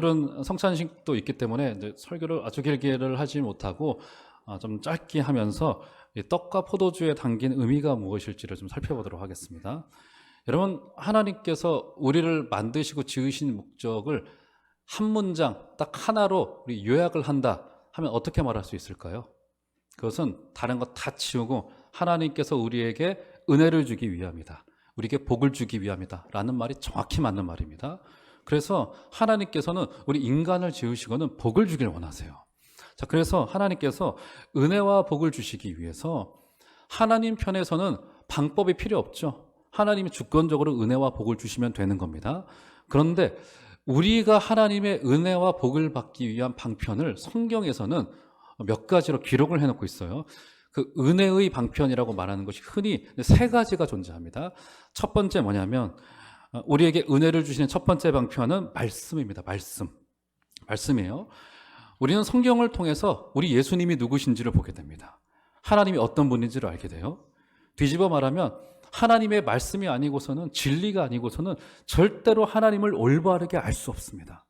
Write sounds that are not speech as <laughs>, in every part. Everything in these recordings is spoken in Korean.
오늘은 성찬식도 있기 때문에 설교를 아주 길게를 하지 못하고 아, 좀 짧게 하면서 이 떡과 포도주에 담긴 의미가 무엇일지를 좀 살펴보도록 하겠습니다. 여러분 하나님께서 우리를 만드시고 지으신 목적을 한 문장 딱 하나로 우리 요약을 한다 하면 어떻게 말할 수 있을까요? 그것은 다른 것 다 치우고 하나님께서 우리에게 은혜를 주기 위함이다. 우리에게 복을 주기 위함이다. 라는 말이 정확히 맞는 말입니다. 그래서 하나님께서는 우리 인간을 지으시고는 복을 주길 원하세요. 자, 그래서 하나님께서 은혜와 복을 주시기 위해서 하나님 편에서는 방법이 필요 없죠. 하나님이 주권적으로 은혜와 복을 주시면 되는 겁니다. 그런데 우리가 하나님의 은혜와 복을 받기 위한 방편을 성경에서는 몇 가지로 기록을 해놓고 있어요. 그 은혜의 방편이라고 말하는 것이 흔히 세 가지가 존재합니다. 첫 번째 뭐냐면 어, 우리에게 은혜를 주시는 첫 번째 방편은 말씀입니다. 말씀. 말씀이에요. 우리는 성경을 통해서 우리 예수님이 누구신지를 보게 됩니다. 하나님이 어떤 분인지를 알게 돼요. 뒤집어 말하면 하나님의 말씀이 아니고서는 진리가 아니고서는 절대로 하나님을 올바르게 알 수 없습니다.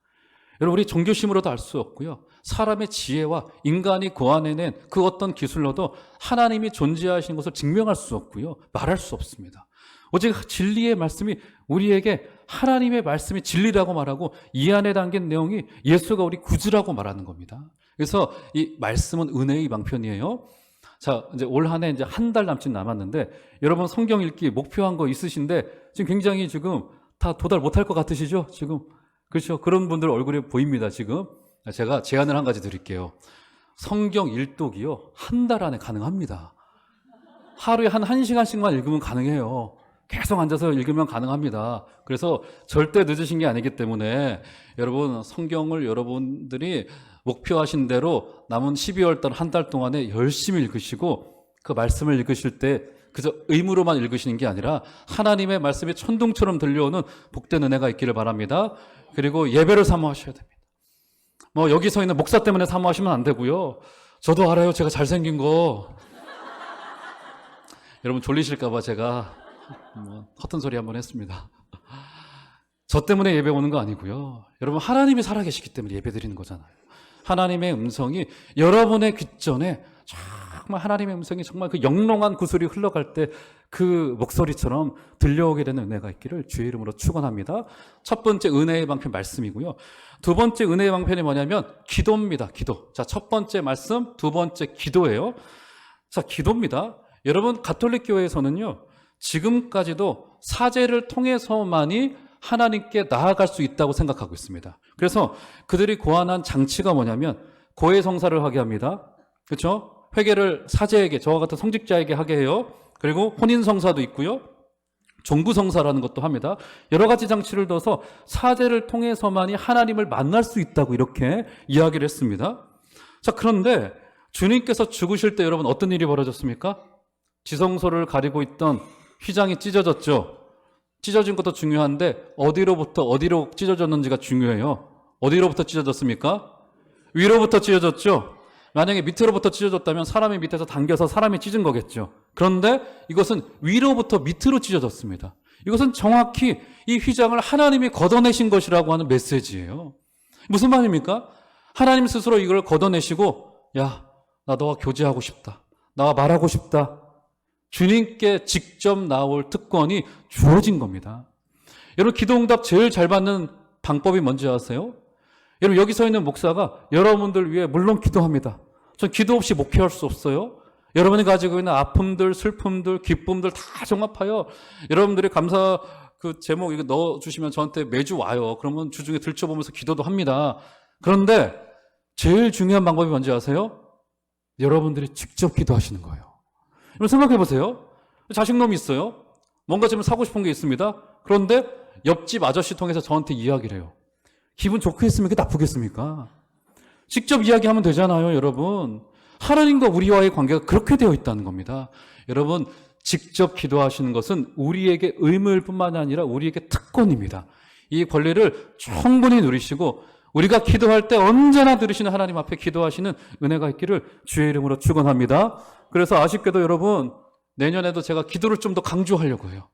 여러분 우리 종교심으로도 알 수 없고요. 사람의 지혜와 인간이 고안해낸 그 어떤 기술로도 하나님이 존재하시는 것을 증명할 수 없고요. 말할 수 없습니다. 오직 진리의 말씀이 우리에게 하나님의 말씀이 진리라고 말하고 이 안에 담긴 내용이 예수가 우리 구주라고 말하는 겁니다. 그래서 이 말씀은 은혜의 방편이에요. 자, 이제 올 한 해 이제 한 달 남짓 남았는데 여러분 성경 읽기 목표한 거 있으신데 지금 굉장히 지금 다 도달 못할 것 같으시죠? 지금 그렇죠. 그런 분들 얼굴이 보입니다. 지금 제가 제안을 한 가지 드릴게요. 성경 일독이요 한 달 안에 가능합니다. 하루에 한 1시간씩만 읽으면 가능해요. 계속 앉아서 읽으면 가능합니다. 그래서 절대 늦으신 게 아니기 때문에 여러분 성경을 여러분들이 목표하신 대로 남은 12월 달 한 달 동안에 열심히 읽으시고 그 말씀을 읽으실 때 그저 의무로만 읽으시는 게 아니라 하나님의 말씀이 천둥처럼 들려오는 복된 은혜가 있기를 바랍니다. 그리고 예배를 사모하셔야 됩니다. 뭐 여기 서 있는 목사 때문에 사모하시면 안 되고요. 저도 알아요. 제가 잘생긴 거. <laughs> 여러분 졸리실까봐 제가 뭐 허튼 소리 한번 했습니다. <laughs> 저 때문에 예배 오는 거 아니고요. 여러분 하나님이 살아계시기 때문에 예배 드리는 거잖아요. 하나님의 음성이 여러분의 귓전에 정말 하나님의 음성이 정말 그 영롱한 구슬이 흘러갈 때 그 목소리처럼 들려오게 되는 은혜가 있기를 주의 이름으로 축원합니다. 첫 번째 은혜의 방편 말씀이고요. 두 번째 은혜의 방편이 뭐냐면 기도입니다. 기도. 자, 첫 번째 말씀, 두 번째 기도예요. 자, 기도입니다. 여러분 가톨릭 교회에서는요. 지금까지도 사제를 통해서만이 하나님께 나아갈 수 있다고 생각하고 있습니다. 그래서 그들이 고안한 장치가 뭐냐면 고해 성사를 하게 합니다. 그렇죠? 회개를 사제에게 저와 같은 성직자에게 하게 해요. 그리고 혼인 성사도 있고요. 종부 성사라는 것도 합니다. 여러 가지 장치를 둬서 사제를 통해서만이 하나님을 만날 수 있다고 이렇게 이야기를 했습니다. 자, 그런데 주님께서 죽으실 때 여러분 어떤 일이 벌어졌습니까? 지성소를 가리고 있던 휘장이 찢어졌죠. 찢어진 것도 중요한데 어디로부터 어디로 찢어졌는지가 중요해요. 어디로부터 찢어졌습니까? 위로부터 찢어졌죠. 만약에 밑으로부터 찢어졌다면 사람이 밑에서 당겨서 사람이 찢은 거겠죠. 그런데 이것은 위로부터 밑으로 찢어졌습니다. 이것은 정확히 이 휘장을 하나님이 걷어내신 것이라고 하는 메시지예요. 무슨 말입니까? 하나님 스스로 이걸 걷어내시고 야, 나 너와 교제하고 싶다. 나와 말하고 싶다. 주님께 직접 나올 특권이 주어진 겁니다. 여러분 기도응답 제일 잘 받는 방법이 뭔지 아세요? 여러분 여기 서 있는 목사가 여러분들 위해 물론 기도합니다. 전 기도 없이 목회할 수 없어요. 여러분이 가지고 있는 아픔들, 슬픔들, 기쁨들 다 종합하여 여러분들이 감사 그 제목 이거 넣어주시면 저한테 매주 와요. 그러면 주중에 들춰보면서 기도도 합니다. 그런데 제일 중요한 방법이 뭔지 아세요? 여러분들이 직접 기도하시는 거예요. 여러분 생각해 보세요. 자식놈이 있어요. 뭔가 좀 사고 싶은 게 있습니다. 그런데 옆집 아저씨 통해서 저한테 이야기를 해요. 기분 좋겠습니까? 나쁘겠습니까? 직접 이야기하면 되잖아요, 여러분. 하나님과 우리와의 관계가 그렇게 되어 있다는 겁니다. 여러분, 직접 기도하시는 것은 우리에게 의무일 뿐만 아니라 우리에게 특권입니다. 이 권리를 충분히 누리시고 우리가 기도할 때 언제나 들으시는 하나님 앞에 기도하시는 은혜가 있기를 주의 이름으로 축원합니다. 그래서 아쉽게도 여러분 내년에도 제가 기도를 좀 더 강조하려고 해요.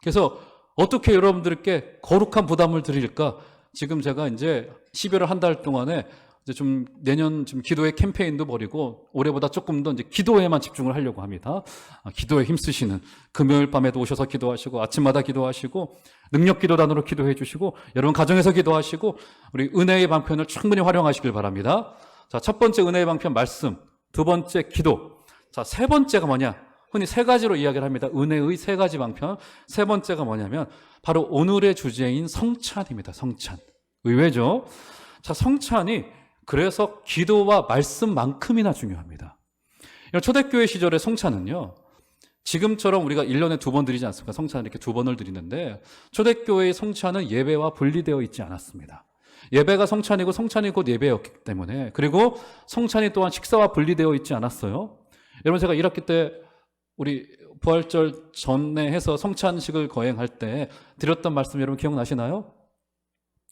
그래서 어떻게 여러분들께 거룩한 부담을 드릴까? 지금 제가 이제 12월 한달 동안에 이제 좀 내년 좀 기도의 캠페인도 벌이고 올해보다 조금 더 이제 기도에만 집중을 하려고 합니다. 아, 기도에 힘쓰시는 금요일 밤에도 오셔서 기도하시고 아침마다 기도하시고 능력 기도단으로 기도해 주시고 여러분 가정에서 기도하시고 우리 은혜의 방편을 충분히 활용하시길 바랍니다. 자, 첫 번째 은혜의 방편 말씀, 두 번째 기도. 자, 세 번째가 뭐냐? 흔히 세 가지로 이야기를 합니다. 은혜의 세 가지 방편. 세 번째가 뭐냐면 바로 오늘의 주제인 성찬입니다. 성찬. 의외죠? 자, 성찬이 그래서 기도와 말씀만큼이나 중요합니다. 초대교회 시절의 성찬은요, 지금처럼 우리가 1년에 두 번 드리지 않습니까? 성찬을 이렇게 두 번을 드리는데, 초대교회의 성찬은 예배와 분리되어 있지 않았습니다. 예배가 성찬이고 성찬이 곧 예배였기 때문에, 그리고 성찬이 또한 식사와 분리되어 있지 않았어요. 여러분, 제가 1학기 때 우리 부활절 전에 해서 성찬식을 거행할 때 드렸던 말씀 여러분 기억나시나요?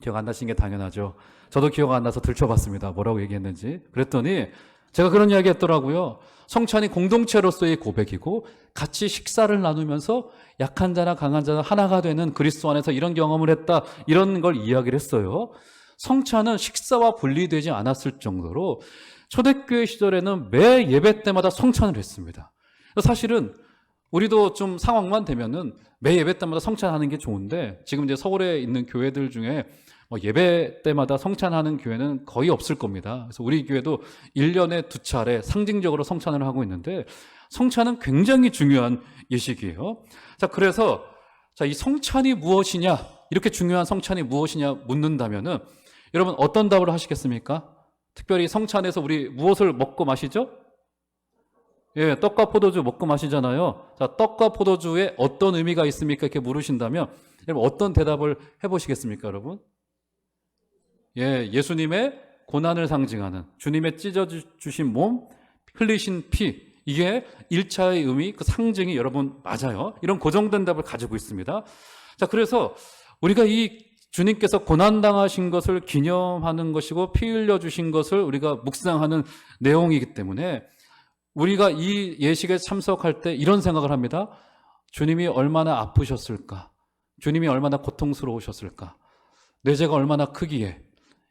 기억 안 나신 게 당연하죠. 저도 기억 안 나서 들춰봤습니다. 뭐라고 얘기했는지. 그랬더니 제가 그런 이야기 했더라고요. 성찬이 공동체로서의 고백이고 같이 식사를 나누면서 약한 자나 강한 자나 하나가 되는 그리스도 안에서 이런 경험을 했다. 이런 걸 이야기를 했어요. 성찬은 식사와 분리되지 않았을 정도로 초대교회 시절에는 매 예배 때마다 성찬을 했습니다. 사실은 우리도 좀 상황만 되면은 매 예배 때마다 성찬하는 게 좋은데 지금 이제 서울에 있는 교회들 중에 뭐 예배 때마다 성찬하는 교회는 거의 없을 겁니다. 그래서 우리 교회도 1년에 두 차례 상징적으로 성찬을 하고 있는데 성찬은 굉장히 중요한 예식이에요. 자, 그래서 자, 이 성찬이 무엇이냐? 이렇게 중요한 성찬이 무엇이냐 묻는다면은 여러분 어떤 답을 하시겠습니까? 특별히 성찬에서 우리 무엇을 먹고 마시죠? 예, 떡과 포도주 먹고 마시잖아요. 자, 떡과 포도주에 어떤 의미가 있습니까? 이렇게 물으신다면 여러분 어떤 대답을 해 보시겠습니까, 여러분? 예, 예수님의 고난을 상징하는 주님의 찢어 주신 몸, 흘리신 피, 이게 1차의 의미, 그 상징이 여러분 맞아요. 이런 고정된 답을 가지고 있습니다. 자, 그래서 우리가 이 주님께서 고난당하신 것을 기념하는 것이고 피 흘려주신 것을 우리가 묵상하는 내용이기 때문에 우리가 이 예식에 참석할 때 이런 생각을 합니다. 주님이 얼마나 아프셨을까? 주님이 얼마나 고통스러우셨을까? 내 죄가 얼마나 크기에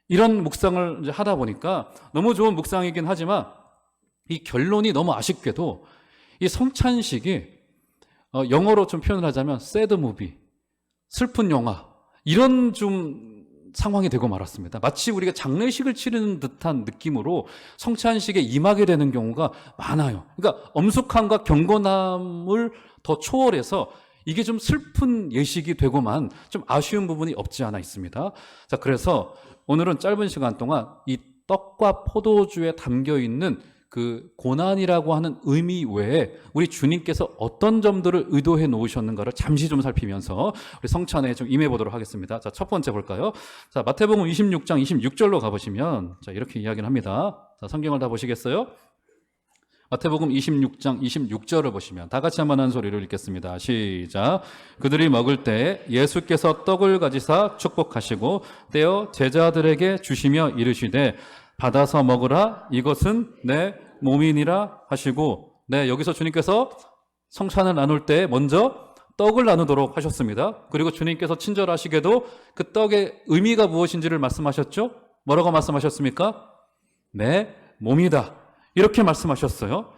이런 묵상을 하다 보니까 너무 좋은 묵상이긴 하지만 이 결론이 너무 아쉽게도 이 성찬식이 어, 영어로 좀 표현을 하자면 sad movie, 슬픈 영화 이런 좀 상황이 되고 말았습니다. 마치 우리가 장례식을 치르는 듯한 느낌으로 성찬식에 임하게 되는 경우가 많아요. 그러니까 엄숙함과 경건함을 더 초월해서 이게 좀 슬픈 예식이 되고만 좀 아쉬운 부분이 없지 않아 있습니다. 자, 그래서 오늘은 짧은 시간 동안 이 떡과 포도주에 담겨 있는 그 고난이라고 하는 의미 외에 우리 주님께서 어떤 점들을 의도해 놓으셨는가를 잠시 좀 살피면서 우리 성찬에 좀 임해 보도록 하겠습니다. 자, 첫 번째 볼까요? 자, 마태복음 26장 26절로 가보시면 자, 이렇게 이야기를 합니다. 자, 성경을 다 보시겠어요? 마태복음 26장 26절을 보시면 다 같이 한번 한 소리를 읽겠습니다. 시작. 그들이 먹을 때 예수께서 떡을 가지사 축복하시고 떼어 제자들에게 주시며 이르시되 받아서 먹으라 이것은 내 몸이니라 하시고 네 여기서 주님께서 성찬을 나눌 때 먼저 떡을 나누도록 하셨습니다. 그리고 주님께서 친절하시게도 그 떡의 의미가 무엇인지를 말씀하셨죠? 뭐라고 말씀하셨습니까? 내 몸이다. 이렇게 말씀하셨어요.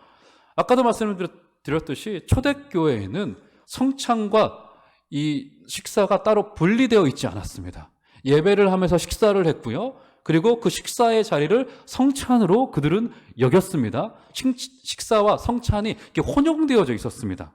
아까도 말씀드렸듯이 초대교회에는 성찬과 이 식사가 따로 분리되어 있지 않았습니다. 예배를 하면서 식사를 했고요. 그리고 그 식사의 자리를 성찬으로 그들은 여겼습니다. 식사와 성찬이 혼용되어져 있었습니다.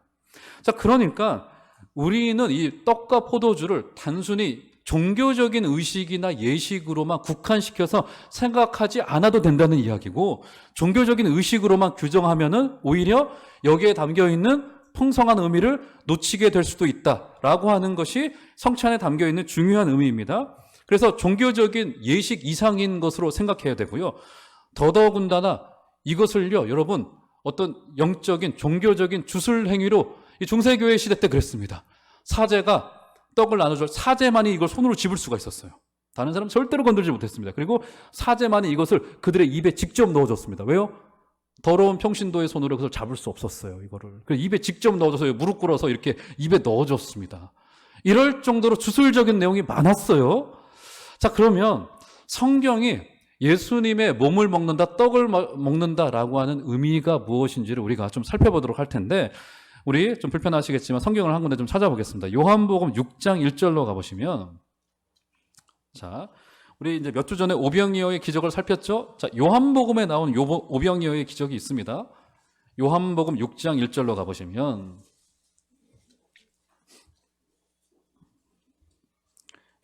자, 그러니까 우리는 이 떡과 포도주를 단순히 종교적인 의식이나 예식으로만 국한시켜서 생각하지 않아도 된다는 이야기고 종교적인 의식으로만 규정하면은 오히려 여기에 담겨 있는 풍성한 의미를 놓치게 될 수도 있다라고 하는 것이 성찬에 담겨 있는 중요한 의미입니다. 그래서 종교적인 예식 이상인 것으로 생각해야 되고요. 더더군다나 이것을요, 여러분, 어떤 영적인, 종교적인 주술 행위로 이 중세교회 시대 때 그랬습니다. 사제가 떡을 나눠줄 사제만이 이걸 손으로 집을 수가 있었어요. 다른 사람 절대로 건들지 못했습니다. 그리고 사제만이 이것을 그들의 입에 직접 넣어줬습니다. 왜요? 더러운 평신도의 손으로 그것을 잡을 수 없었어요. 이거를. 그래서 입에 직접 넣어줘서 무릎 꿇어서 이렇게 입에 넣어줬습니다. 이럴 정도로 주술적인 내용이 많았어요. 자, 그러면 성경이 예수님의 몸을 먹는다, 떡을 먹- 먹는다라고 하는 의미가 무엇인지를 우리가 좀 살펴보도록 할 텐데, 우리 좀 불편하시겠지만 성경을 한 군데 좀 찾아보겠습니다. 요한복음 6장 1절로 가보시면, 자, 우리 이제 몇 주 전에 오병이어의 기적을 살폈죠? 자, 요한복음에 나온 요 오병이어의 기적이 있습니다. 요한복음 6장 1절로 가보시면,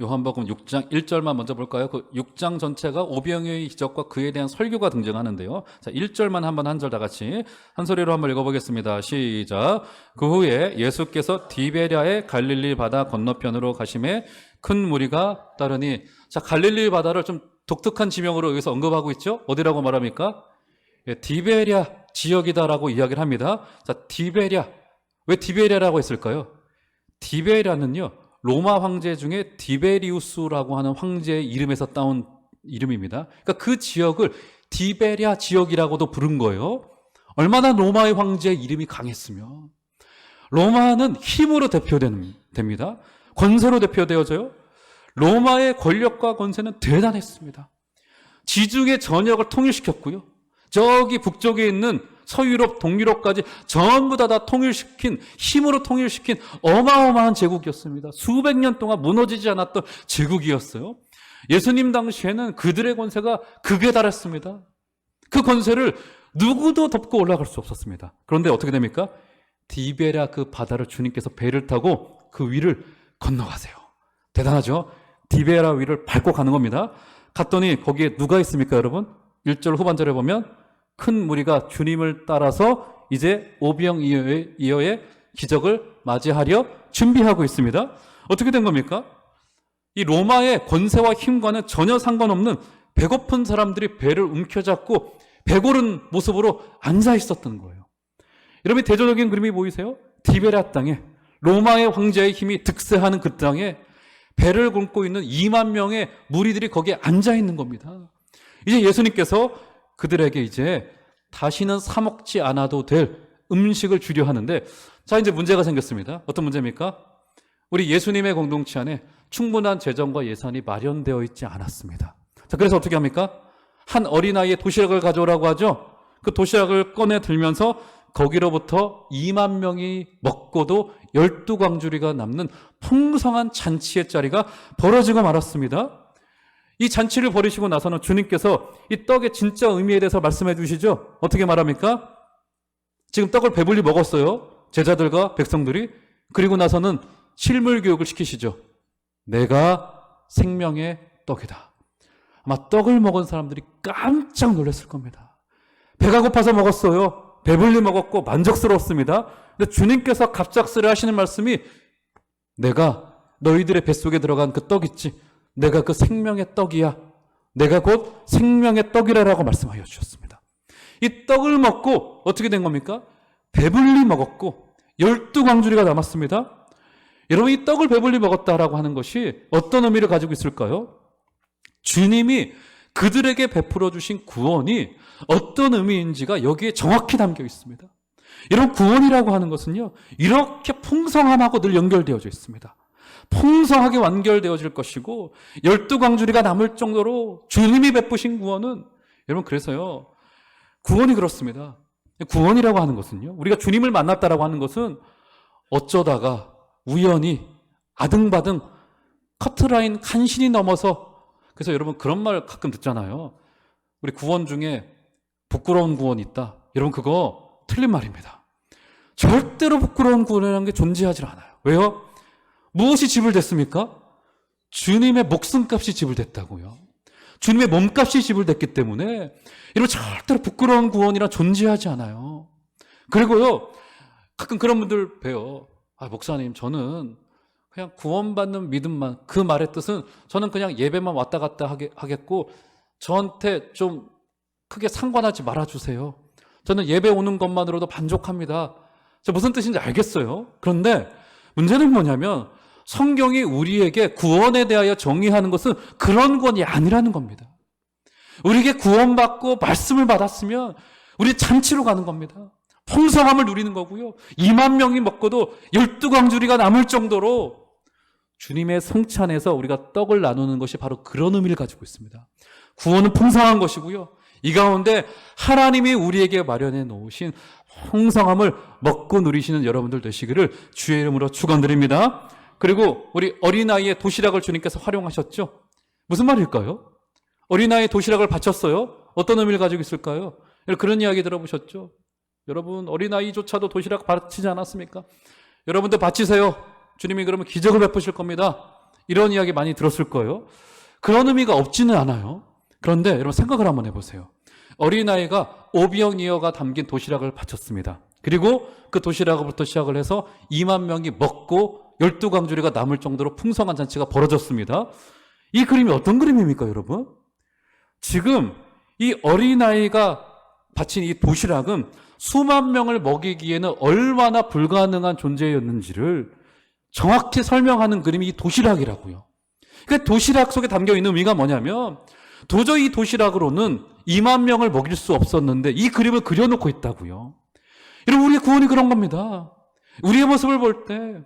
요한복음 6장 1절만 먼저 볼까요? 그 6장 전체가 오병이어의 기적과 그에 대한 설교가 등장하는데요. 자, 1절만 한번 한 절 다 같이 한 소리로 한번 읽어보겠습니다. 시작. 그 후에 예수께서 디베랴의 갈릴리 바다 건너편으로 가심에 큰 무리가 따르니 자, 갈릴리 바다를 좀 독특한 지명으로 여기서 언급하고 있죠? 어디라고 말합니까? 예, 디베랴 지역이다라고 이야기를 합니다. 자, 디베랴. 왜 디베랴라고 했을까요? 디베랴는요, 로마 황제 중에 디베리우스라고 하는 황제의 이름에서 따온 이름입니다. 그러니까 그 지역을 디베랴 지역이라고도 부른 거예요. 얼마나 로마의 황제의 이름이 강했으면. 로마는 힘으로 대표됩니다. 권세로 대표되어져요. 로마의 권력과 권세는 대단했습니다. 지중해 전역을 통일시켰고요. 저기 북쪽에 있는 서유럽, 동유럽까지 전부 다, 다 통일시킨, 힘으로 통일시킨 어마어마한 제국이었습니다. 수백 년 동안 무너지지 않았던 제국이었어요. 예수님 당시에는 그들의 권세가 극에 달했습니다. 그 권세를 누구도 덮고 올라갈 수 없었습니다. 그런데 어떻게 됩니까? 디베랴 그 바다를 주님께서 배를 타고 그 위를 건너가세요. 대단하죠? 디베랴 위를 밟고 가는 겁니다. 갔더니 거기에 누가 있습니까, 여러분? 1절 후반절에 보면 큰 무리가 주님을 따라서 이제 오병 이어의 이어의 기적을 맞이하려 준비하고 있습니다. 어떻게 된 겁니까? 이 로마의 권세와 힘과는 전혀 상관없는 배고픈 사람들이 배를 움켜잡고 배고른 모습으로 앉아 있었던 거예요. 여러분 대조적인 그림이 보이세요? 디베랴 땅에 로마의 황제의 힘이 득세하는 그 땅에 배를 굶고 있는 2만 명의 무리들이 거기에 앉아 있는 겁니다. 이제 예수님께서 그들에게 이제 다시는 사 먹지 않아도 될 음식을 주려 하는데 자 이제 문제가 생겼습니다. 어떤 문제입니까? 우리 예수님의 공동체 안에 충분한 재정과 예산이 마련되어 있지 않았습니다. 자 그래서 어떻게 합니까? 한 어린아이의 도시락을 가져오라고 하죠. 그 도시락을 꺼내 들면서 거기로부터 2만 명이 먹고도 12광주리가 남는 풍성한 잔치의 자리가 벌어지고 말았습니다. 이 잔치를 벌이시고 나서는 주님께서 이 떡의 진짜 의미에 대해서 말씀해 주시죠. 어떻게 말합니까? 지금 떡을 배불리 먹었어요. 제자들과 백성들이. 그리고 나서는 실물 교육을 시키시죠. 내가 생명의 떡이다. 아마 떡을 먹은 사람들이 깜짝 놀랐을 겁니다. 배가 고파서 먹었어요. 배불리 먹었고 만족스러웠습니다. 근데 주님께서 갑작스레 하시는 말씀이 내가 너희들의 뱃속에 들어간 그 떡 있지. 내가 그 생명의 떡이야. 내가 곧 생명의 떡이라라고 말씀하여 주셨습니다. 이 떡을 먹고 어떻게 된 겁니까? 배불리 먹었고 열두 광주리가 남았습니다. 여러분 이 떡을 배불리 먹었다라고 하는 것이 어떤 의미를 가지고 있을까요? 주님이 그들에게 베풀어 주신 구원이 어떤 의미인지가 여기에 정확히 담겨 있습니다. 이런 구원이라고 하는 것은요, 이렇게 풍성함하고 늘 연결되어져 있습니다. 풍성하게 완결되어질 것이고, 열두 광주리가 남을 정도로 주님이 베푸신 구원은, 여러분, 그래서요, 구원이 그렇습니다. 구원이라고 하는 것은요, 우리가 주님을 만났다라고 하는 것은 어쩌다가 우연히 아등바등 커트라인 간신히 넘어서, 그래서 여러분 그런 말 가끔 듣잖아요. 우리 구원 중에 부끄러운 구원이 있다. 여러분 그거 틀린 말입니다. 절대로 부끄러운 구원이라는 게 존재하지 않아요. 왜요? 무엇이 지불됐습니까? 주님의 목숨값이 지불됐다고요. 주님의 몸값이 지불됐기 때문에 이런 절대로 부끄러운 구원이라 존재하지 않아요. 그리고요, 가끔 그런 분들 봬요. 아, 목사님, 저는 그냥 구원받는 믿음만, 그 말의 뜻은 저는 그냥 예배만 왔다 갔다 하겠고, 저한테 좀 크게 상관하지 말아주세요. 저는 예배 오는 것만으로도 만족합니다. 저 무슨 뜻인지 알겠어요. 그런데 문제는 뭐냐면 성경이 우리에게 구원에 대하여 정의하는 것은 그런 구원이 아니라는 겁니다. 우리에게 구원받고 말씀을 받았으면 우리 잔치로 가는 겁니다. 풍성함을 누리는 거고요. 2만 명이 먹고도 12광주리가 남을 정도로 주님의 성찬에서 우리가 떡을 나누는 것이 바로 그런 의미를 가지고 있습니다. 구원은 풍성한 것이고요. 이 가운데 하나님이 우리에게 마련해 놓으신 풍성함을 먹고 누리시는 여러분들 되시기를 주의 이름으로 축원드립니다. 그리고 우리 어린아이의 도시락을 주님께서 활용하셨죠. 무슨 말일까요? 어린아이 도시락을 바쳤어요. 어떤 의미를 가지고 있을까요? 그런 이야기 들어보셨죠? 여러분 어린아이조차도 도시락 바치지 않았습니까? 여러분도 바치세요. 주님이 그러면 기적을 베푸실 겁니다. 이런 이야기 많이 들었을 거예요. 그런 의미가 없지는 않아요. 그런데 여러분 생각을 한번 해보세요. 어린아이가 오병이어가 담긴 도시락을 바쳤습니다. 그리고 그 도시락부터 시작을 해서 2만 명이 먹고 12광주리가 남을 정도로 풍성한 잔치가 벌어졌습니다. 이 그림이 어떤 그림입니까, 여러분? 지금 이 어린아이가 바친 이 도시락은 수만 명을 먹이기에는 얼마나 불가능한 존재였는지를 정확히 설명하는 그림이 이 도시락이라고요. 그 도시락 속에 담겨 있는 의미가 뭐냐면 도저히 이 도시락으로는 2만 명을 먹일 수 없었는데 이 그림을 그려놓고 있다고요. 여러분 우리의 구원이 그런 겁니다. 우리의 모습을 볼 때,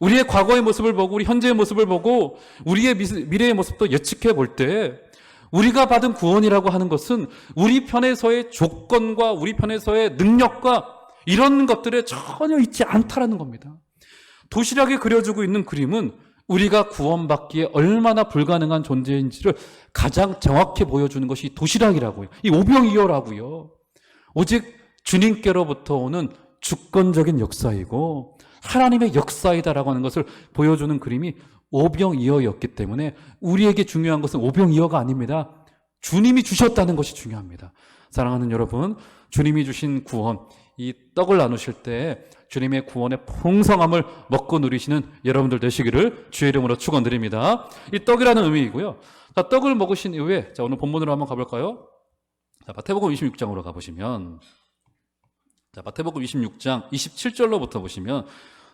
우리의 과거의 모습을 보고 우리 현재의 모습을 보고 우리의 미- 미래의 모습도 예측해 볼 때 우리가 받은 구원이라고 하는 것은 우리 편에서의 조건과 우리 편에서의 능력과 이런 것들에 전혀 있지 않다라는 겁니다. 도시락에 그려주고 있는 그림은 우리가 구원받기에 얼마나 불가능한 존재인지를 가장 정확히 보여주는 것이 이 도시락이라고요. 이 오병이어라고요. 오직 주님께로부터 오는 주권적인 역사이고 하나님의 역사이다라고 하는 것을 보여주는 그림이 오병이어였기 때문에 우리에게 중요한 것은 오병이어가 아닙니다. 주님이 주셨다는 것이 중요합니다. 사랑하는 여러분, 주님이 주신 구원, 이 떡을 나누실 때 주님의 구원의 풍성함을 먹고 누리시는 여러분들 되시기를 주의 이름으로 축원드립니다. 이 떡이라는 의미이고요. 자, 떡을 먹으신 이후에 자, 오늘 본문으로 한번 가볼까요? 자, 마태복음 26장으로 가보시면 자, 마태복음 26장 27절로부터 보시면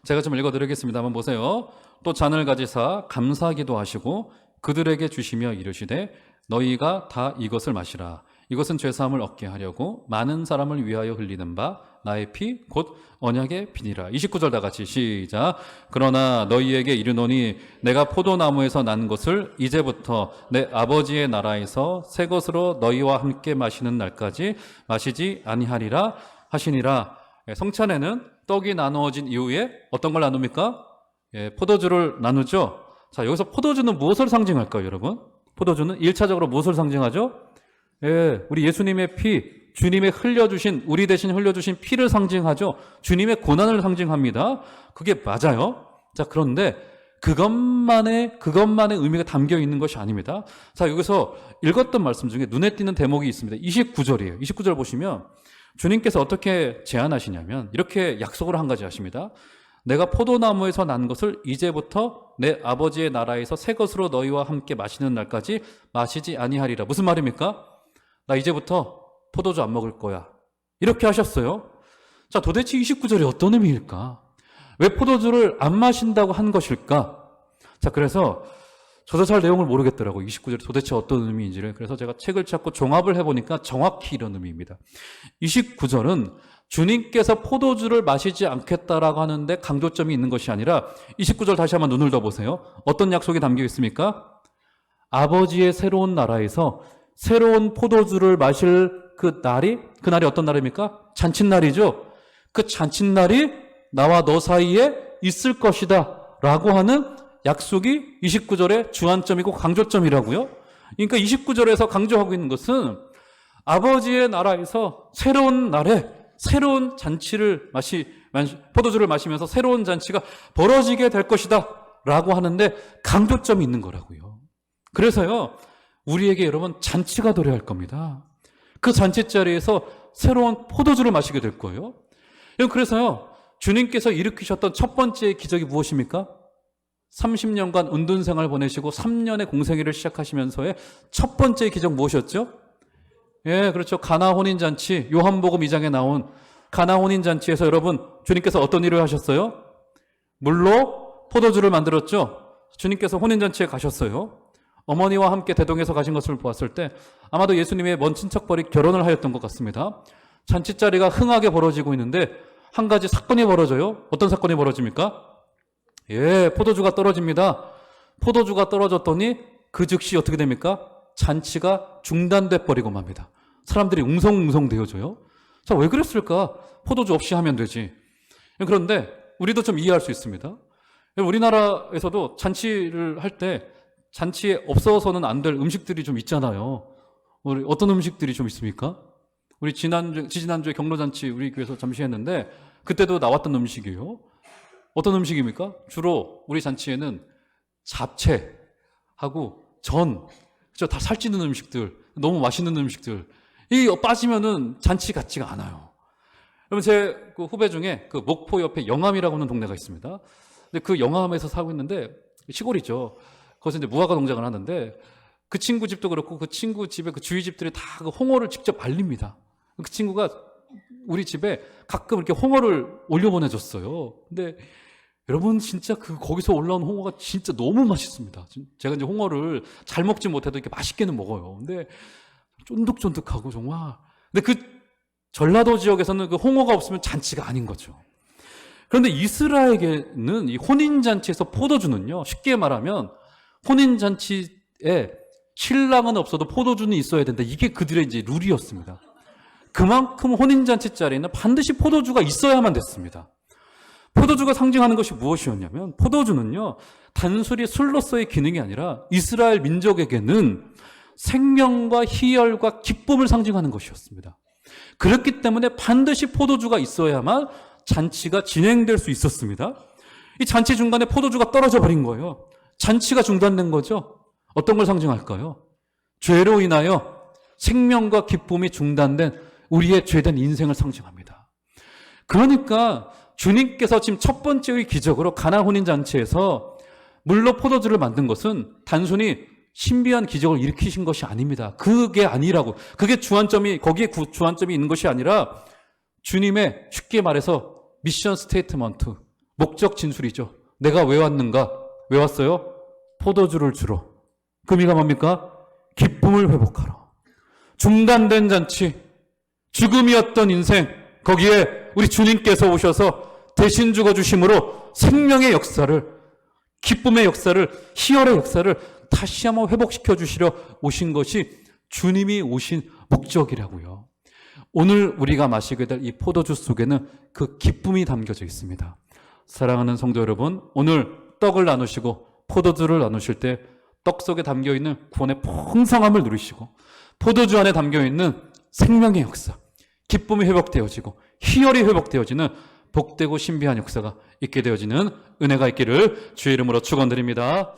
제가 좀 읽어드리겠습니다. 한번 보세요. 또 잔을 가지사 감사기도 하시고 그들에게 주시며 이르시되 너희가 다 이것을 마시라. 이것은 죄사함을 얻게 하려고 많은 사람을 위하여 흘리는 바 나의 피 곧 언약의 피니라. 29절 다 같이 시작. 그러나 너희에게 이르노니 내가 포도나무에서 난 것을 이제부터 내 아버지의 나라에서 새 것으로 너희와 함께 마시는 날까지 마시지 아니하리라 하시니라. 예, 성찬에는 떡이 나누어진 이후에 어떤 걸 나눕니까? 예, 포도주를 나누죠. 자, 여기서 포도주는 무엇을 상징할까요, 여러분? 포도주는 1차적으로 무엇을 상징하죠? 예, 우리 예수님의 피, 주님의 흘려주신, 우리 대신 흘려주신 피를 상징하죠. 주님의 고난을 상징합니다. 그게 맞아요. 자, 그런데 그것만의, 그것만의 의미가 담겨 있는 것이 아닙니다. 자, 여기서 읽었던 말씀 중에 눈에 띄는 대목이 있습니다. 29절이에요. 29절 보시면 주님께서 어떻게 제안하시냐면 이렇게 약속을 한 가지 하십니다. 내가 포도나무에서 난 것을 이제부터 내 아버지의 나라에서 새 것으로 너희와 함께 마시는 날까지 마시지 아니하리라. 무슨 말입니까? 나 이제부터 포도주 안 먹을 거야. 이렇게 하셨어요. 자, 도대체 29절이 어떤 의미일까? 왜 포도주를 안 마신다고 한 것일까? 자, 그래서 잘 내용을 모르겠더라고요. 29절이 도대체 어떤 의미인지를. 그래서 제가 책을 찾고 종합을 해보니까 정확히 이런 의미입니다. 29절은 주님께서 포도주를 마시지 않겠다라고 하는데 강조점이 있는 것이 아니라 29절 다시 한번 눈을 떠보세요. 어떤 약속이 담겨 있습니까? 아버지의 새로운 나라에서 새로운 포도주를 마실 그 날이, 그 날이 어떤 날입니까? 잔칫날이죠. 그 잔칫날이 나와 너 사이에 있을 것이다. 라고 하는 약속이 29절의 주안점이고 강조점이라고요. 그러니까 29절에서 강조하고 있는 것은 아버지의 나라에서 새로운 날에 새로운 잔치를 마시, 포도주를 마시면서 새로운 잔치가 벌어지게 될 것이다. 라고 하는데 강조점이 있는 거라고요. 그래서요, 우리에게 여러분 잔치가 도래할 겁니다. 그 잔치 자리에서 새로운 포도주를 마시게 될 거예요. 그래서요, 주님께서 일으키셨던 첫 번째 기적이 무엇입니까? 30년간 은둔 생활 보내시고 3년의 공생애를 시작하시면서의 첫 번째 기적 무엇이었죠? 예, 그렇죠. 가나 혼인 잔치, 요한복음 2장에 나온 가나 혼인 잔치에서 여러분 주님께서 어떤 일을 하셨어요? 물로 포도주를 만들었죠. 주님께서 혼인 잔치에 가셨어요. 어머니와 함께 대동해서 가신 것을 보았을 때 아마도 예수님의 먼 친척벌이 결혼을 하였던 것 같습니다. 잔치 자리가 흥하게 벌어지고 있는데 한 가지 사건이 벌어져요. 어떤 사건이 벌어집니까? 예, 포도주가 떨어집니다. 포도주가 떨어졌더니 그 즉시 어떻게 됩니까? 잔치가 중단돼 버리고 맙니다. 사람들이 웅성웅성 되어져요. 자, 왜 그랬을까? 포도주 없이 하면 되지. 그런데 우리도 좀 이해할 수 있습니다. 우리나라에서도 잔치를 할 때 잔치에 없어서는 안 될 음식들이 좀 있잖아요. 우리 어떤 음식들이 좀 있습니까? 우리 지난주, 지지난주에 경로잔치 우리 교회에서 잠시 했는데 그때도 나왔던 음식이에요. 어떤 음식입니까? 주로 우리 잔치에는 잡채하고 전, 그죠? 다 살찌는 음식들, 너무 맛있는 음식들. 이 빠지면은 잔치 같지가 않아요. 여러분 제그 후배 중에 그 목포 옆에 영암이라고 하는 동네가 있습니다. 근데 그 영암에서 살고 있는데 시골이죠. 거기서 이제 무화과 농장을 하는데 그 친구 집도 그렇고 그 친구 집에 그 주위 집들이 다 그 홍어를 직접 말립니다. 그 친구가 우리 집에 가끔 이렇게 홍어를 올려 보내줬어요. 근데 여러분 진짜 그 거기서 올라온 홍어가 진짜 너무 맛있습니다. 제가 이제 홍어를 잘 먹지 못해도 이렇게 맛있게는 먹어요. 근데 쫀득쫀득하고 정말. 근데 그 전라도 지역에서는 그 홍어가 없으면 잔치가 아닌 거죠. 그런데 이스라엘에게는 이 혼인잔치에서 포도주는요, 쉽게 말하면 혼인잔치에 신랑은 없어도 포도주는 있어야 된다. 이게 그들의 이제 룰이었습니다. 그만큼 혼인잔치 자리는 반드시 포도주가 있어야만 됐습니다. 포도주가 상징하는 것이 무엇이었냐면 포도주는요 단순히 술로서의 기능이 아니라 이스라엘 민족에게는 생명과 희열과 기쁨을 상징하는 것이었습니다. 그렇기 때문에 반드시 포도주가 있어야만 잔치가 진행될 수 있었습니다. 이 잔치 중간에 포도주가 떨어져 버린 거예요. 잔치가 중단된 거죠. 어떤 걸 상징할까요? 죄로 인하여 생명과 기쁨이 중단된 우리의 죄된 인생을 상징합니다. 그러니까 주님께서 지금 첫 번째의 기적으로 가나 혼인 잔치에서 물로 포도주를 만든 것은 단순히 신비한 기적을 일으키신 것이 아닙니다. 그게 아니라고. 그게 주안점이 거기에 구- 주안점이 있는 것이 아니라 주님의 쉽게 말해서 미션 스테이트먼트 목적 진술이죠. 내가 왜 왔는가? 왜 왔어요? 포도주를 주러. 그 의미가 뭡니까? 기쁨을 회복하러. 중단된 잔치, 죽음이었던 인생, 거기에 우리 주님께서 오셔서 대신 죽어 주심으로 생명의 역사를, 기쁨의 역사를, 희열의 역사를 다시 한번 회복시켜 주시려 오신 것이 주님이 오신 목적이라고요. 오늘 우리가 마시게 될 이 포도주 속에는 그 기쁨이 담겨져 있습니다. 사랑하는 성도 여러분, 오늘 떡을 나누시고 포도주를 나누실 때 떡 속에 담겨 있는 구원의 풍성함을 누리시고 포도주 안에 담겨 있는 생명의 역사, 기쁨이 회복되어지고 희열이 회복되어지는 복되고 신비한 역사가 있게 되어지는 은혜가 있기를 주의 이름으로 축원드립니다.